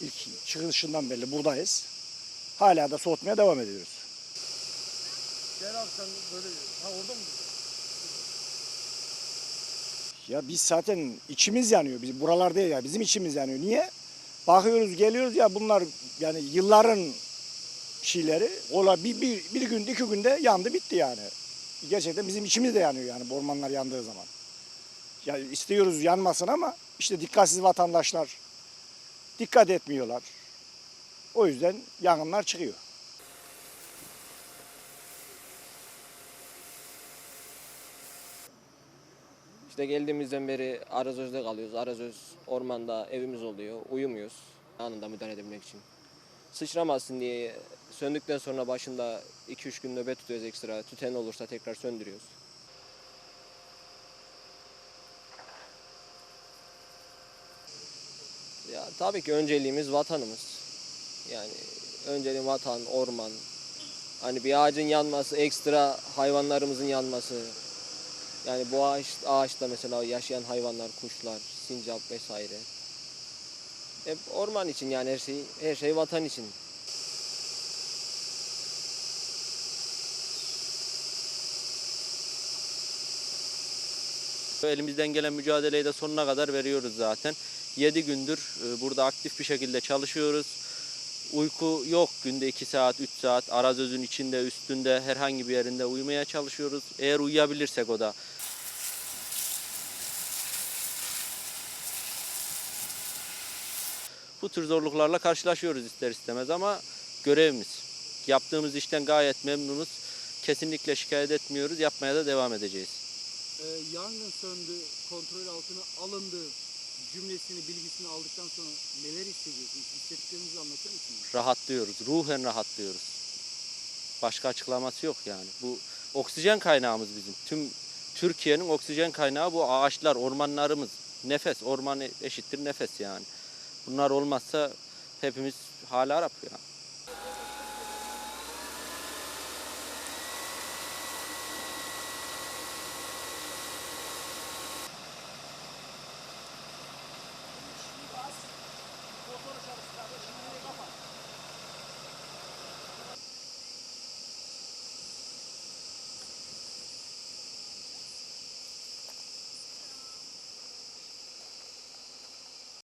İlk çıkışından beri buradayız. Hala da soğutmaya devam ediyoruz. Gel abi sen böyle ha orada mı? Ya biz zaten içimiz yanıyor. Biz buralar değil ya. Bizim içimiz yanıyor. Niye? Bakıyoruz geliyoruz ya bunlar yani yılların şeyleri. Ola bir, bir, bir gün iki günde yandı bitti yani. Gerçekten bizim içimiz de yanıyor yani bu ormanlar yandığı zaman. Ya istiyoruz yanmasın ama işte dikkatsiz vatandaşlar dikkat etmiyorlar. O yüzden yangınlar çıkıyor. İşte geldiğimizden beri Arazöz'de kalıyoruz. Arazöz ormanda evimiz oluyor. Uyumuyoruz anında müdahale edebilmek için. Sıçramasın diye söndükten sonra başında 2-3 gün nöbet tutuyoruz ekstra. Tüten olursa tekrar söndürüyoruz. Ya tabii ki önceliğimiz vatanımız. Yani önceliğim vatan, orman. Hani bir ağacın yanması, ekstra hayvanlarımızın yanması, yani bu ağaç, ağaçta mesela yaşayan hayvanlar, kuşlar, sincap vesaire. Hep orman için yani her şey, her şey vatan için. Elimizden gelen mücadeleyi de sonuna kadar veriyoruz zaten. 7 gündür e, burada aktif bir şekilde çalışıyoruz. Uyku yok günde 2 saat 3 saat arazözün içinde üstünde herhangi bir yerinde uyumaya çalışıyoruz. Eğer uyuyabilirsek o da. Bu tür zorluklarla karşılaşıyoruz ister istemez ama görevimiz. Yaptığımız işten gayet memnunuz. Kesinlikle şikayet etmiyoruz. Yapmaya da devam edeceğiz. Ee, yangın söndü, kontrol altına alındı cümlesini, bilgisini aldıktan sonra neler hissediyorsunuz? Hissettiklerinizi anlatır mısınız? rahatlıyoruz. Ruhen rahatlıyoruz. Başka açıklaması yok yani. Bu oksijen kaynağımız bizim. Tüm Türkiye'nin oksijen kaynağı bu ağaçlar, ormanlarımız. Nefes, orman eşittir nefes yani. Bunlar olmazsa hepimiz hala Arap yani.